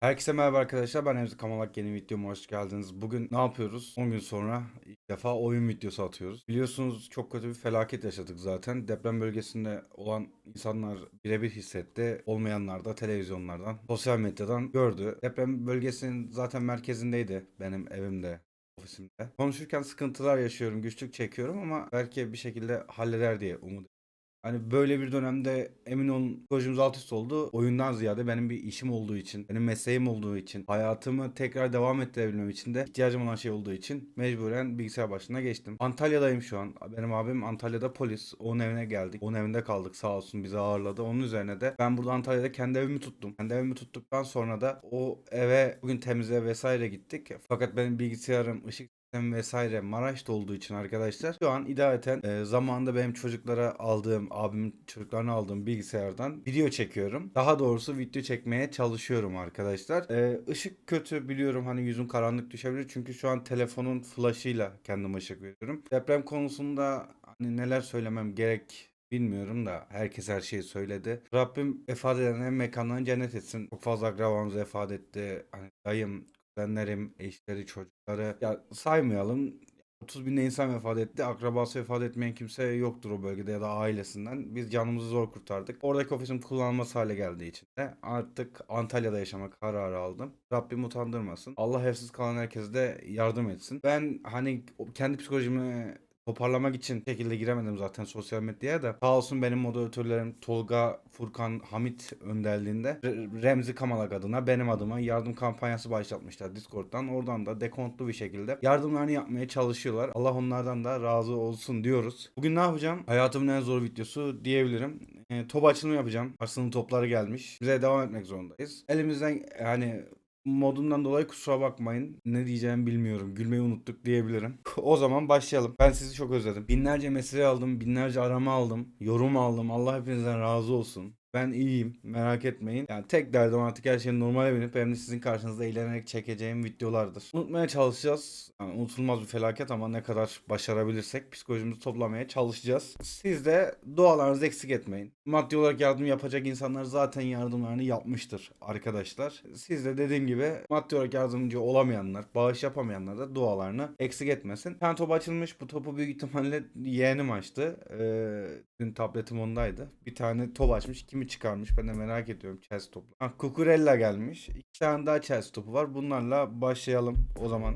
Herkese merhaba arkadaşlar ben Emzi Kamalak yeni videoma hoş geldiniz. Bugün ne yapıyoruz? 10 gün sonra ilk defa oyun videosu atıyoruz. Biliyorsunuz çok kötü bir felaket yaşadık zaten. Deprem bölgesinde olan insanlar birebir hissetti. Olmayanlar da televizyonlardan, sosyal medyadan gördü. Deprem bölgesinin zaten merkezindeydi benim evimde ofisimde. Konuşurken sıkıntılar yaşıyorum, güçlük çekiyorum ama belki bir şekilde halleder diye umut Hani böyle bir dönemde emin olun psikolojimiz alt üst oldu. Oyundan ziyade benim bir işim olduğu için, benim mesleğim olduğu için, hayatımı tekrar devam ettirebilmem için de ihtiyacım olan şey olduğu için mecburen bilgisayar başına geçtim. Antalya'dayım şu an. Benim abim Antalya'da polis. Onun evine geldik. Onun evinde kaldık sağ olsun bizi ağırladı. Onun üzerine de ben burada Antalya'da kendi evimi tuttum. Kendi evimi tuttuktan sonra da o eve bugün temizliğe vesaire gittik. Fakat benim bilgisayarım, ışık vesaire Maraş'ta olduğu için arkadaşlar şu an idareten e, zamanında benim çocuklara aldığım abimin çocuklarına aldığım bilgisayardan video çekiyorum. Daha doğrusu video çekmeye çalışıyorum arkadaşlar. E, ışık kötü biliyorum hani yüzüm karanlık düşebilir çünkü şu an telefonun flashıyla kendime ışık veriyorum. Deprem konusunda hani neler söylemem gerek Bilmiyorum da herkes her şeyi söyledi. Rabbim vefat edenlerin mekanlarını cennet etsin. Çok fazla akrabamız vefat etti. Hani dayım, kuzenlerim, eşleri, çocukları. Ya saymayalım. 30 bin insan vefat etti. Akrabası vefat etmeyen kimse yoktur o bölgede ya da ailesinden. Biz canımızı zor kurtardık. Oradaki ofisim kullanılmaz hale geldiği için de artık Antalya'da yaşamak kararı aldım. Rabbim utandırmasın. Allah evsiz kalan herkese de yardım etsin. Ben hani kendi psikolojimi toparlamak için şekilde giremedim zaten sosyal medyaya da. Sağ olsun benim moderatörlerim Tolga, Furkan, Hamit önderliğinde Re- Remzi Kamalak adına benim adıma yardım kampanyası başlatmışlar Discord'dan. Oradan da dekontlu bir şekilde yardımlarını yapmaya çalışıyorlar. Allah onlardan da razı olsun diyoruz. Bugün ne yapacağım? Hayatımın en zor videosu diyebilirim. E, top açılımı yapacağım. Arslan'ın topları gelmiş. Bize devam etmek zorundayız. Elimizden yani modundan dolayı kusura bakmayın. Ne diyeceğimi bilmiyorum. Gülmeyi unuttuk diyebilirim. o zaman başlayalım. Ben sizi çok özledim. Binlerce mesaj aldım. Binlerce arama aldım. Yorum aldım. Allah hepinizden razı olsun. Ben iyiyim. Merak etmeyin. Yani tek derdim artık her şeyin normale binip hem de sizin karşınızda eğlenerek çekeceğim videolardır. Unutmaya çalışacağız. Yani unutulmaz bir felaket ama ne kadar başarabilirsek psikolojimizi toplamaya çalışacağız. Siz de dualarınızı eksik etmeyin. Maddi olarak yardım yapacak insanlar zaten yardımlarını yapmıştır arkadaşlar. Siz de dediğim gibi maddi olarak yardımcı olamayanlar, bağış yapamayanlar da dualarını eksik etmesin. Bir top açılmış. Bu topu büyük ihtimalle yeğenim açtı. Ee, dün tabletim ondaydı. Bir tane top açmış. Kimi çıkarmış ben de merak ediyorum Chelsea topu. Ha, Cucurella gelmiş. İki tane daha Chelsea topu var. Bunlarla başlayalım. O zaman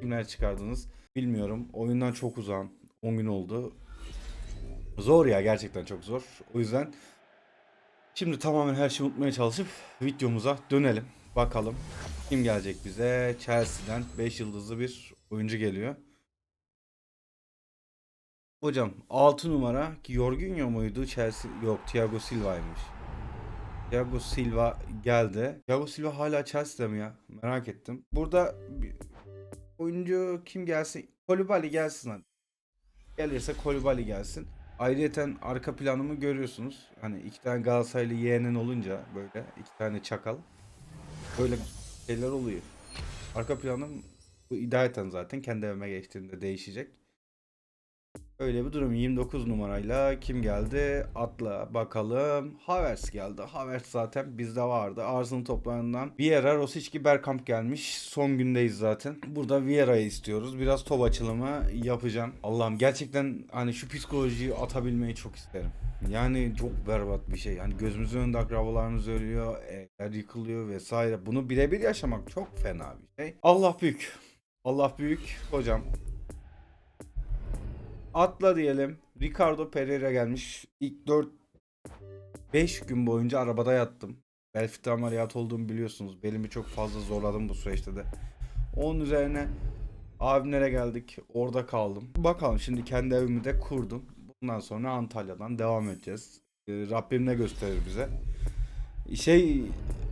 kimler çıkardınız bilmiyorum. Oyundan çok uzağım. 10 gün oldu. Zor ya gerçekten çok zor. O yüzden şimdi tamamen her şeyi unutmaya çalışıp videomuza dönelim. Bakalım kim gelecek bize? Chelsea'den 5 yıldızlı bir oyuncu geliyor. Hocam 6 numara Jorginho muydu? Chelsea yok Thiago Silva'ymış. Thiago Silva geldi. Thiago Silva hala Chelsea'de mi ya? Merak ettim. Burada oyuncu kim gelsin? Kolibali gelsin hadi. Gelirse Kolibali gelsin. Ayrıyeten arka planımı görüyorsunuz. Hani iki tane Galatasaraylı yeğenin olunca böyle iki tane çakal. Böyle şeyler oluyor. Arka planım bu idayeten zaten kendi evime geçtiğinde değişecek. Öyle bir durum. 29 numarayla kim geldi? Atla bakalım. Havertz geldi. Havertz zaten bizde vardı. Arsenal toplarından Vieira, Rosic, Bergkamp gelmiş. Son gündeyiz zaten. Burada Vieira'yı istiyoruz. Biraz top açılımı yapacağım. Allah'ım gerçekten hani şu psikolojiyi atabilmeyi çok isterim. Yani çok berbat bir şey. Yani gözümüzün önünde akrabalarımız ölüyor, evler yıkılıyor vesaire. Bunu birebir yaşamak çok fena bir şey. Allah büyük. Allah büyük. Hocam Atla diyelim. Ricardo Pereira gelmiş. İlk 4 5 gün boyunca arabada yattım. Bel fıtığı ameliyat olduğumu biliyorsunuz. Belimi çok fazla zorladım bu süreçte de. Onun üzerine abimlere geldik. Orada kaldım. Bakalım şimdi kendi evimi de kurdum. Bundan sonra Antalya'dan devam edeceğiz. Ee, Rabbim ne gösterir bize. Şey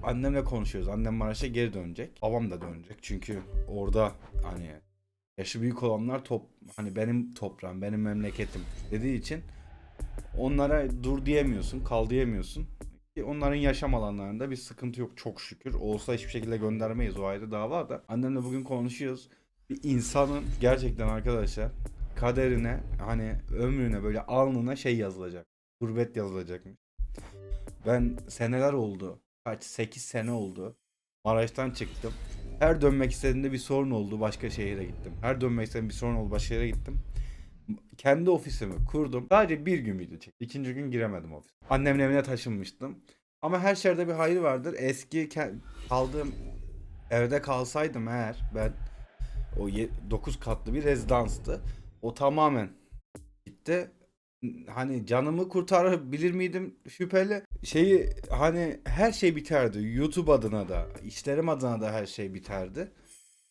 annemle konuşuyoruz. Annem Maraş'a geri dönecek. Babam da dönecek. Çünkü orada hani yaşı büyük olanlar top hani benim toprağım, benim memleketim dediği için onlara dur diyemiyorsun, kal diyemiyorsun. Ki Onların yaşam alanlarında bir sıkıntı yok çok şükür. Olsa hiçbir şekilde göndermeyiz o ayrı dava da. Annemle bugün konuşuyoruz. Bir insanın gerçekten arkadaşlar kaderine hani ömrüne böyle alnına şey yazılacak. Gurbet yazılacakmış. Ben seneler oldu. Kaç 8 sene oldu. Maraş'tan çıktım. Her dönmek istediğimde bir sorun oldu başka şehire gittim. Her dönmek istediğimde bir sorun oldu başka şehire gittim. Kendi ofisimi kurdum. Sadece bir gün video çektim. İkinci gün giremedim ofis. Annemin evine taşınmıştım. Ama her şerde bir hayır vardır. Eski kaldığım evde kalsaydım eğer ben o 9 katlı bir rezidanstı. O tamamen gitti. Hani canımı kurtarabilir miydim şüpheli. Şeyi hani her şey biterdi. YouTube adına da, işlerim adına da her şey biterdi.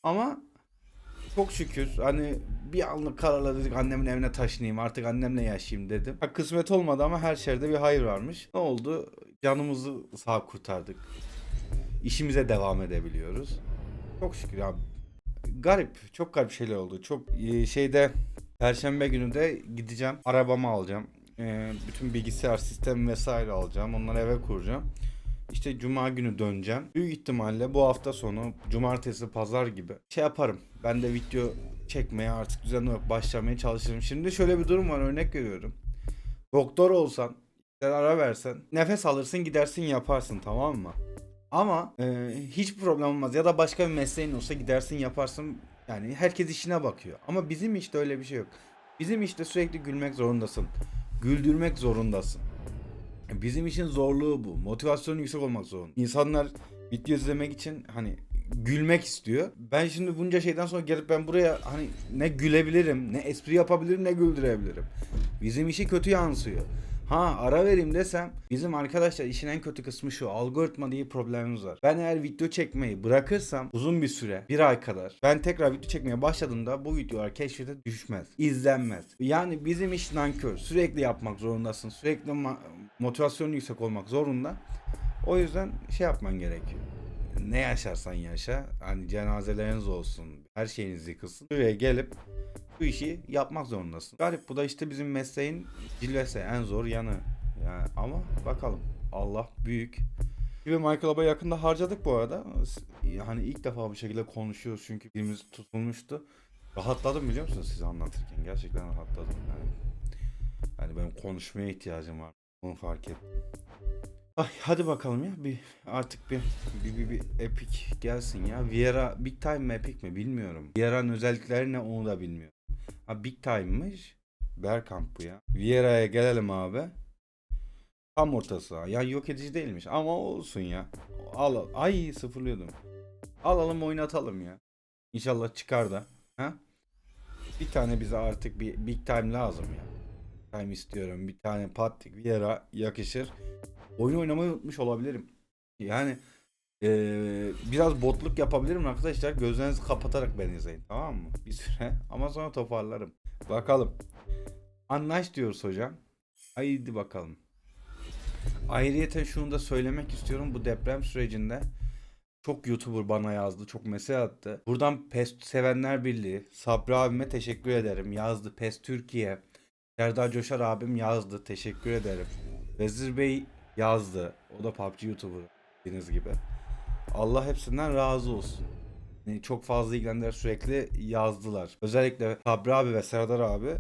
Ama çok şükür hani bir anlık kararla dedik annemin evine taşınayım artık annemle yaşayayım dedim. Ha, kısmet olmadı ama her şerde bir hayır varmış. Ne oldu? Canımızı sağ kurtardık. İşimize devam edebiliyoruz. Çok şükür ya. Garip, çok garip şeyler oldu. Çok e, şeyde Perşembe günü de gideceğim. Arabamı alacağım. E, bütün bilgisayar sistemi vesaire alacağım. Onları eve kuracağım. İşte cuma günü döneceğim. Büyük ihtimalle bu hafta sonu cumartesi pazar gibi şey yaparım. Ben de video çekmeye artık düzenli olarak başlamaya çalışırım. Şimdi şöyle bir durum var örnek veriyorum. Doktor olsan, ara versen, nefes alırsın gidersin yaparsın tamam mı? Ama e, hiç problem olmaz ya da başka bir mesleğin olsa gidersin yaparsın. Yani herkes işine bakıyor. Ama bizim işte öyle bir şey yok. Bizim işte sürekli gülmek zorundasın. Güldürmek zorundasın. Bizim için zorluğu bu. Motivasyonu yüksek olmak zorunda. İnsanlar video izlemek için hani gülmek istiyor. Ben şimdi bunca şeyden sonra gelip ben buraya hani ne gülebilirim, ne espri yapabilirim, ne güldürebilirim. Bizim işi kötü yansıyor. Ha ara vereyim desem bizim arkadaşlar işin en kötü kısmı şu algoritma diye problemimiz var. Ben eğer video çekmeyi bırakırsam uzun bir süre bir ay kadar ben tekrar video çekmeye başladığımda bu videolar keşfete düşmez. izlenmez. Yani bizim iş nankör. Sürekli yapmak zorundasın. Sürekli motivasyonun yüksek olmak zorunda. O yüzden şey yapman gerekiyor. Ne yaşarsan yaşa. Hani cenazeleriniz olsun. Her şeyiniz yıkılsın. Buraya gelip bu işi yapmak zorundasın. Garip bu da işte bizim mesleğin cilvesi en zor yanı. Yani ama bakalım. Allah büyük. Ve Michael Ab'a yakında harcadık bu arada. Hani ilk defa bu şekilde konuşuyoruz çünkü dilimiz tutulmuştu. Rahatladım biliyor musunuz size anlatırken? Gerçekten rahatladım. Yani, yani benim konuşmaya ihtiyacım var. Bunu fark ettim. Ay hadi bakalım ya bir artık bir bir, bir, bir epic gelsin ya. Viera Big Time mi epic mi bilmiyorum. Viera'nın özellikleri ne onu da bilmiyorum. Ha Big Time'mış. Bergkamp bu ya. Vieira'ya gelelim abi. Tam ortası. Yani yok edici değilmiş ama olsun ya. Al al. Ay sıfırlıyordum. Alalım oynatalım ya. İnşallah çıkar da. Ha? Bir tane bize artık bir Big Time lazım ya. Time istiyorum. Bir tane Patrick Vieira yakışır. Oyun oynamayı unutmuş olabilirim. Yani eee, biraz botluk yapabilirim arkadaşlar. Gözlerinizi kapatarak beni izleyin tamam mı? Bir süre ama sonra toparlarım. Bakalım. Anlaş diyoruz hocam. Haydi bakalım. Ayrıyeten şunu da söylemek istiyorum. Bu deprem sürecinde çok YouTuber bana yazdı. Çok mesaj attı. Buradan PES sevenler birliği. Sabri abime teşekkür ederim. Yazdı. PES Türkiye. Serdar Coşar abim yazdı. Teşekkür ederim. Vezir Bey yazdı. O da PUBG YouTuber bildiğiniz gibi. Allah hepsinden razı olsun. Yani çok fazla ilgilendiler sürekli yazdılar. Özellikle Sabri abi ve Serdar abi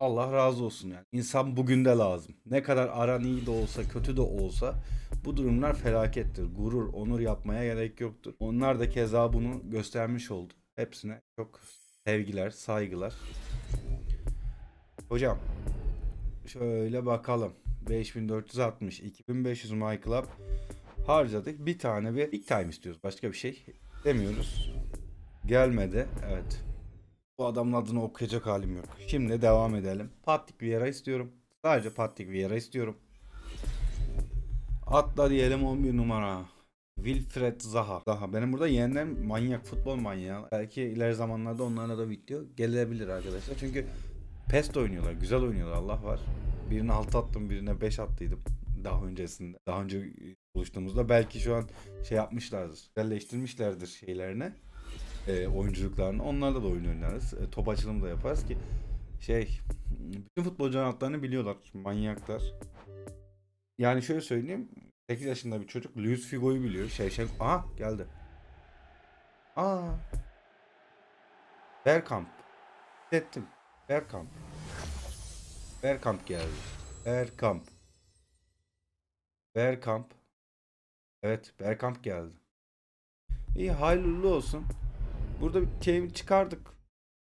Allah razı olsun yani. İnsan bugün de lazım. Ne kadar aran iyi de olsa kötü de olsa bu durumlar felakettir. Gurur, onur yapmaya gerek yoktur. Onlar da keza bunu göstermiş oldu. Hepsine çok sevgiler, saygılar. Hocam şöyle bakalım. 5460, 2500 My Club harcadık. Bir tane bir big time istiyoruz. Başka bir şey demiyoruz. Gelmedi. Evet. Bu adamın adını okuyacak halim yok. Şimdi devam edelim. Patrick Vieira istiyorum. Sadece Patrick Vieira istiyorum. Atla diyelim 11 numara. Wilfred Zaha. Zaha. Benim burada yeğenlerim manyak, futbol manyağı. Belki ileri zamanlarda onlarla da video gelebilir arkadaşlar. Çünkü PES oynuyorlar. Güzel oynuyorlar. Allah var. Birine 6 attım, birine 5 attıydım. Daha öncesinde. Daha önce buluştuğumuzda belki şu an şey yapmışlardır. Güzelleştirmişlerdir şeylerini. E, oyunculuklarını. Onlarla da oyun oynarız. E, top açılımı da yaparız ki şey bütün futbolcuların adlarını biliyorlar. Manyaklar. Yani şöyle söyleyeyim. 8 yaşında bir çocuk Luis Figo'yu biliyor. Şey. Aha geldi. Aa. Bergkamp. Hissettim. Bergkamp. Bergkamp geldi. Bergkamp. Bergkamp. Evet, Bergkamp geldi. İyi, hayırlı olsun. Burada team çıkardık.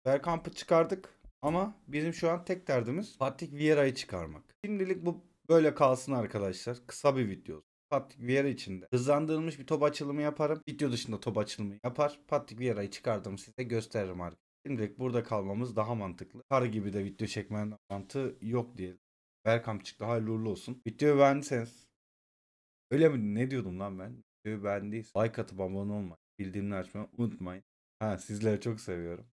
Bergkamp'ı çıkardık. Ama bizim şu an tek derdimiz Patrick Vieira'yı çıkarmak. Şimdilik bu böyle kalsın arkadaşlar. Kısa bir video. Patrick Vieira için de hızlandırılmış bir top açılımı yaparım. Video dışında top açılımı yapar. Patrick Vieira'yı çıkardım size gösteririm arkadaşlar. Şimdilik burada kalmamız daha mantıklı. Kar gibi de video çekmenin mantığı yok diyelim. Bergkamp çıktı. Hayırlı olsun. Videoyu beğendiyseniz Öyle mi? Ne diyordum lan ben? Videoyu beğendiyseniz like atıp abone olmayı, bildirimleri açmayı unutmayın. Ha sizleri çok seviyorum.